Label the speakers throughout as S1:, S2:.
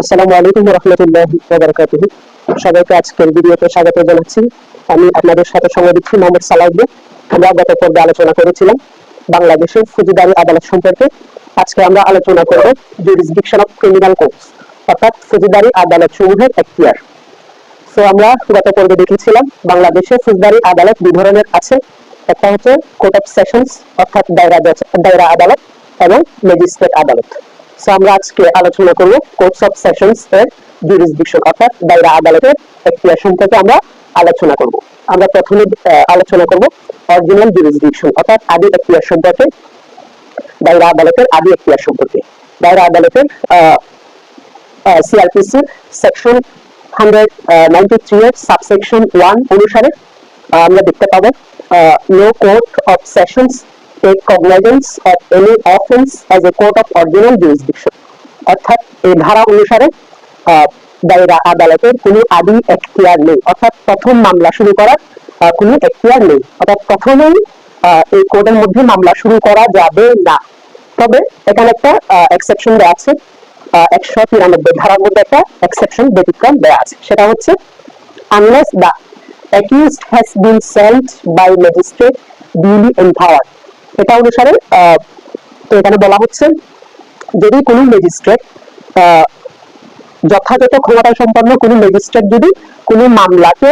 S1: আসসালামু আলাইকুম রহমতুল্লাহ ওবরাকাতুহ। সবাইকে আজকের ভিডিওতে স্বাগত জানাচ্ছি। আমি আপনাদের সাথে সঙ্গে দিচ্ছি মোহাম্মদ সালাউদ্দিন। আমরা গত পর্বে আলোচনা করেছিলাম বাংলাদেশের ফৌজদারি আদালত সম্পর্কে। আজকে আমরা আলোচনা করব জুরিসডিকশন অফ ক্রিমিনাল কোর্টস অর্থাৎ ফৌজদারি আদালত সমূহের এখতিয়ার। তো আমরা গত পর্বে দেখেছিলাম বাংলাদেশে ফৌজদারি আদালত দুই ধরনের আছে। একটা হচ্ছে কোর্ট অফ সেশনস অর্থাৎ দায়রা দায়রা আদালত এবং ম্যাজিস্ট্রেট আদালত। সো আমরা আজকে আলোচনা করব কোর্টস অফ সেশনস এর জুরিসডিকশন অর্থাৎ দায়রা আদালতের এখতিয়ার সম্পর্কে আমরা আলোচনা করব। আমরা প্রথমে আলোচনা করব অরিজিনাল জুরিসডিকশন অর্থাৎ আদি এখতিয়ার সম্পর্কে দায়রা আদালতের আদি এখতিয়ার সম্পর্কে দায়রা আদালতের CrPC section hundred ninety three এর সাবসেকশন ওয়ান অনুসারে আমরা দেখতে পাবো no court of sessions take cognizance of any offence as a court of original jurisdiction অর্থাৎ এই ধারা অনুসারে দায়রা আদালতের কোনো আদি এখতিয়ার নেই। অর্থাৎ প্রথম মামলা শুরু করার কোনো এখতিয়ার নেই। অর্থাৎ প্রথমেই এই কোর্টের মধ্যে মামলা শুরু করা যাবে না। তবে এখানে একটা এক্সেপশন দেওয়া আছে। একশো তিরানব্বই ধারার মধ্যে একটা এক্সেপশন ব্যতিক্রম দেওয়া আছে। সেটা হচ্ছে, unless the accused has been sent by magistrate duly empowered এটা অনুসারে তো এখানে বলা হচ্ছে, যদি কোনো ম্যাজিস্ট্রেট যথাযথ ক্ষমতা সম্পন্ন কোনো ম্যাজিস্ট্রেট যদি কোনো মামলাকে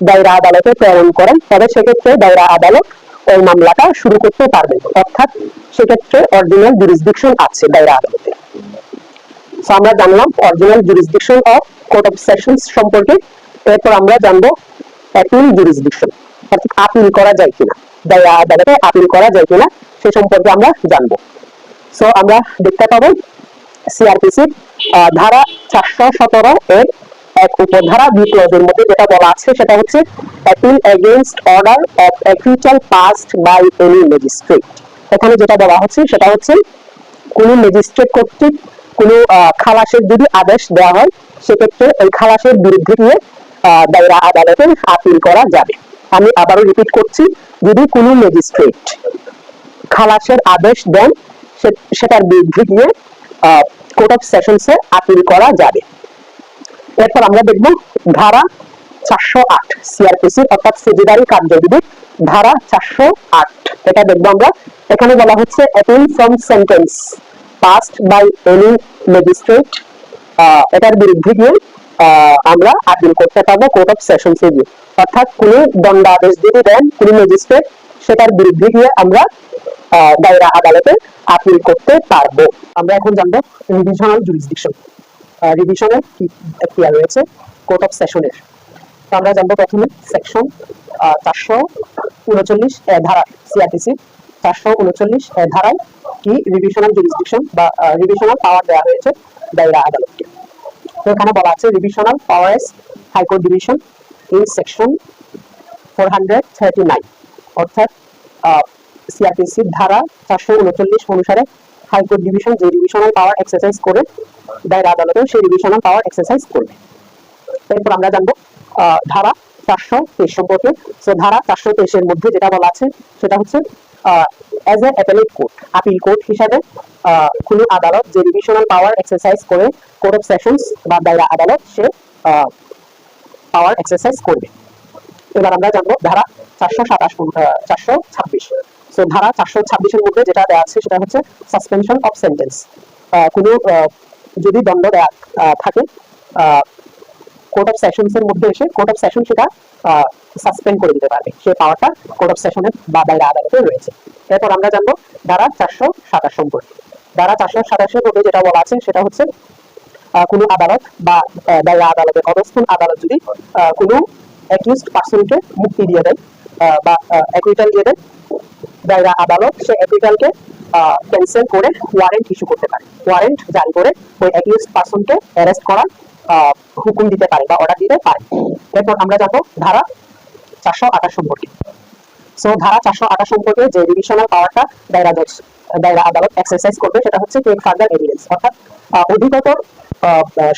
S1: দায়রা আদালতে প্রেরণ করেন, তবে সেক্ষেত্রে দায়রা আদালত ওই মামলাটা শুরু করতে পারবে। অর্থাৎ সেক্ষেত্রে অরিজিনাল জুরিসডিকশন আছে দায়রা আদালতে। আমরা জানলাম original jurisdiction of court of sessions সম্পর্কে। এরপর আমরা জানব অ্যাপিল জুরিসডিকশন অর্থাৎ আপিল করা যায় কিনা। দায়রা আদালতে আপিল করা যায় কিনা সে সম্পর্কে আমরা জানব। সো আমরা দেখতে পাবো সিআরপিসি ধারা চারশো সতেরো এর এক উপধারা ক্লজের মধ্যে যেটা বলা আছে সেটা হচ্ছে appeal order of passed by any magistrate এখানে যেটা বলা হচ্ছে সেটা হচ্ছে কোনো ম্যাজিস্ট্রেট কর্তৃক খালাসের যদি আদেশ দেওয়া হয় সেক্ষেত্রে ওই খালাসের বিরুদ্ধে আহ, দায়রা আদালতে আপিল করা যাবে। আমি আবারও রিপিট করছি যদি কোনো ম্যাজিস্ট্রেট খালাসের আদেশ দেন সেটার বিরুদ্ধে গিয়ে কোর্ট অফ সেশনসে আপিল করা যাবে। এরপর আমরা দেখব ধারা চারশো আট সিআরপিসি অর্থাৎ ফৌজদারি কার্যবিধি ধারা চারশো আট। এটা দেখব আমরা। এখানে বলা হচ্ছে appeal from sentence passed by any magistrate এটার বিরুদ্ধে গিয়ে আমরা আপিল করতে পারব কোর্ট অফ সেশনসে গিয়ে অর্থাৎ কোনো দণ্ডাদেশ যদি দেন, কোনো ম্যাজিস্ট্রেট সেটার বিরুদ্ধে গিয়ে আমরা দায়রা আদালতে আপিল করতে পারব। আমরা এখন জানব রিভিশনাল জুরিসডিকশন রিভিশনের কি এখতিয়ার রয়েছে কোর্ট অফ সেশনের তো আমরা জানব প্রথমে সেকশন চারশো উনচল্লিশ এ ধারা সিআরটিসি চারশো উনচল্লিশ এ ধারায় কি রিভিশনাল জুরিসডিকশন বা রিভিশনাল পাওয়ার দেওয়া হয়েছে দায়রা আদালতকে। এখানে বলা আছে revisional powers high court division in section four hundred thirty অর্থাৎ ধারা চারশো উনচল্লিশ অনুসারে হাইকোর্ট ডিভিশন যে রিভিশনাল পাওয়ার এক্সারসাইজ করে দেয় আদালতে সেই রিভিশনাল পাওয়ার এক্সারসাইজ করবে। এরপর আমরা জানব ধারা চারশো তেইশ সম্পর্কে সো ধারা চারশো তেইশের মধ্যে যেটা বলা আছে, সেটা হচ্ছে as a appellate court appeal court হিসাবে কোনো আদালত যে রিভিশনাল পাওয়ার এক্সারসাইজ করে কোর্ট অফ সেশনস বা দায়রা আদালত, সে পাওয়ার এক্সারসাইজ করবে। এবার আমরা জানব ধারা চারশো সাতাশ চারশো ছাব্বিশ। সো ধারা চারশো ছাব্বিশের মধ্যে যেটা দেওয়া আছে, সেটা হচ্ছে সাসপেনশন অফ সেন্টেন্স কোনো যদি দণ্ড দেওয়া থাকে কোর্ট অফ সেশনস এর মধ্যে এসে কোর্ট অফ সেশন সেটা সাসপেন্ড করে দিতে পারবে। সেই পাওয়ারটা কোর্ট অফ সেশনের বা দায়রা আদালতে রয়েছে। এরপর আমরা জানব ধারা চারশো সাতাশ সম্পর্কে ধারা চারশো সাতাশের মধ্যে যেটা বলা আছে সেটা হচ্ছে কোনো আদালত বা দায়রা আদালতের অবস্থান আদালত যদি কোনো অ্যাকিউজড পার্সনকে মুক্তি দিয়ে দেয় বা অ্যাকুইটাল দিয়ে দেয় দায়রা আদালত সে অ্যাকুইটালকে ক্যান্সেল করে ওয়ারেন্ট ইস্যু করতে পারে। ওয়ারেন্ট জারি করে ওই অ্যাকিউজড পার্সনকে অ্যারেস্ট আহ, হুকুম দিতে পারে বা অর্ডার দিতে পারে। এরপর আমরা যাব ধারা চারশো আঠাশ সম্পর্কে। সো ধারা চারশো আঠাশ সম্পর্কে যে রিভিশনাল পাওয়ারটা দায়রা জজ দায়রা আদালত এক্সারসাইজ করবে, সেটা হচ্ছে টেক ফার্দার এভিডেন্স অর্থাৎ অধিকতর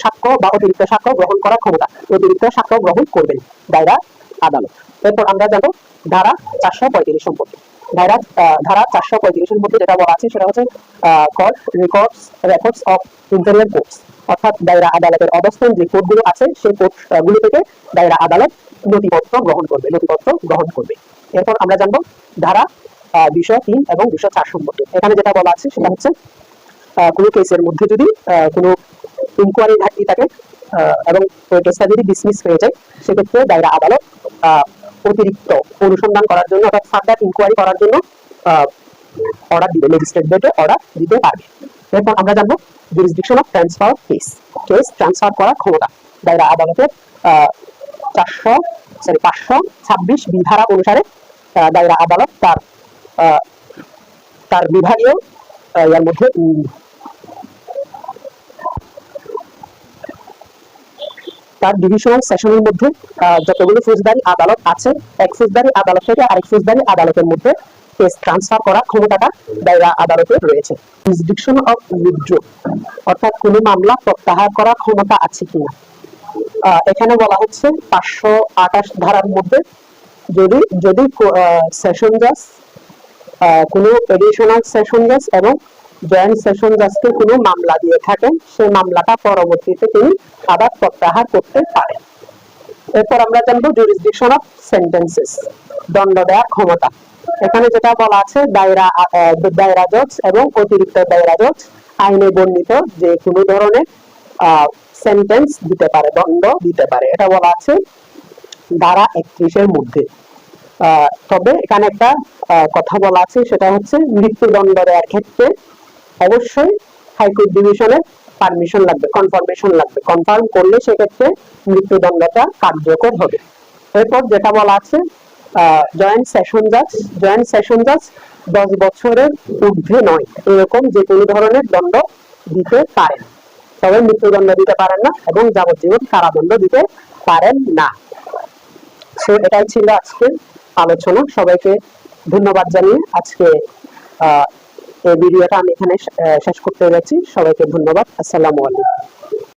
S1: সাক্ষ্য বা অতিরিক্ত সাক্ষ্য গ্রহণ করার ক্ষমতা, অতিরিক্ত সাক্ষ্য গ্রহণ করবেন দায়রা আদালত। এরপর আমরা জানব ধারা চারশো পঁয়ত্রিশ সম্পর্কে। ধারা ধারা চারশো পঁয়ত্রিশের মধ্যে যেটা বলা আছে সেটা হচ্ছে call records records of interior courts অর্থাৎ দায়রা আদালতের অবস্থান যে কোর্টগুলো আছে, সেই কোর্টগুলো থেকে দায়রা আদালত নথিপত্র গ্রহণ করবে, নথিপত্র গ্রহণ করবে। এরপর আমরা জানব ধারা দুইশো তিন এবং দুইশো চার সম্পর্কে। এখানে যেটা বলা আছে সেটা হচ্ছে কোনো কেসের মধ্যে যদি কোনো ইনকোয়ারি ঘাটতি থাকে এবং ওই কেসটা যদি ডিসমিস হয়ে যায়, সেক্ষেত্রে দায়রা আদালত অতিরিক্ত অনুসন্ধান করার জন্য অর্থাৎ ফার্দার ইনকোয়ারি করার জন্য অর্ডার দিবে ম্যাজিস্ট্রেট ডেটে অর্ডার দিতে পারবে। এরপর আমরা জানব jurisdiction of transfer case case transfer করার ক্ষমতা। দায়রা আদালতের চারশো সরি পাঁচশো ছাব্বিশ বিধারা অনুসারে দায়রা আদালত তার তার বিভাগীয় ইয়ার মধ্যে তার ডিভিশনাল সেশনের মধ্যে যতগুলো ফৌজদারি আদালত আছে, এক ফৌজদারি আদালত থেকে আরেক ফৌজদারি আদালতের মধ্যে কেস ট্রান্সফার করার ক্ষমতাটা দায়রা আদালতে রয়েছে। জুরিসডিকশন অফ উইথড্র অর্থাৎ কোনো মামলা প্রত্যাহার করার ক্ষমতা আছে কিনা। এখানে বলা হচ্ছে পাঁচশো আঠাশ ধারার মধ্যে যদি যদি সেশন জাজ কোনো এডিশনাল সেশন জাজ এবং জয়েন্ট সেশন জাজকে কোনো মামলা দিয়ে থাকেন, সেই মামলাটা পরবর্তীতে তিনি আবার প্রত্যাহার করতে পারেন। এরপর আমরা জানব জুরিসডিকশন অফ সেন্টেন্সেস দণ্ড দেওয়ার ক্ষমতা। এখানে যেটা বলা আছে, দায়রা দায়রা জজ এবং অতিরিক্ত দায়রা জজ আইনে বর্ণিত যে কোনো ধরনের সেন্টেন্স দিতে পারে, দণ্ড দিতে পারে। এটা বলা আছে ধারা একত্রিশের মধ্যে। তবে এখানে একটা কথা বলা আছে, সেটা হচ্ছে মৃত্যুদণ্ড দেওয়ার ক্ষেত্রে অবশ্যই হাইকোর্ট ডিভিশনের পারমিশন লাগবে কনফার্মেশন লাগবে। কনফার্ম করলে সেক্ষেত্রে মৃত্যুদণ্ডটা কার্যকর হবে। এরপর যেটা বলা আছে জয়েন্ট সেশন জাজ জয়েন্ট সেশন জাজ দশ বছরের ঊর্ধ্বে নয়। এরকম যে কোনো ধরনের দণ্ড দিতে পারেন। তবে মৃত্যুদণ্ড দিতে পারেন না এবং যাবজ্জীবন কারাদণ্ড দিতে পারেন না। সো এটাই ছিল আজকের আলোচনা। সবাইকে ধন্যবাদ জানিয়ে আজকে ভিডিওটা আমি এখানে শেষ করতে যাচ্ছি। সবাইকে ধন্যবাদ। আসসালামু আলাইকুম।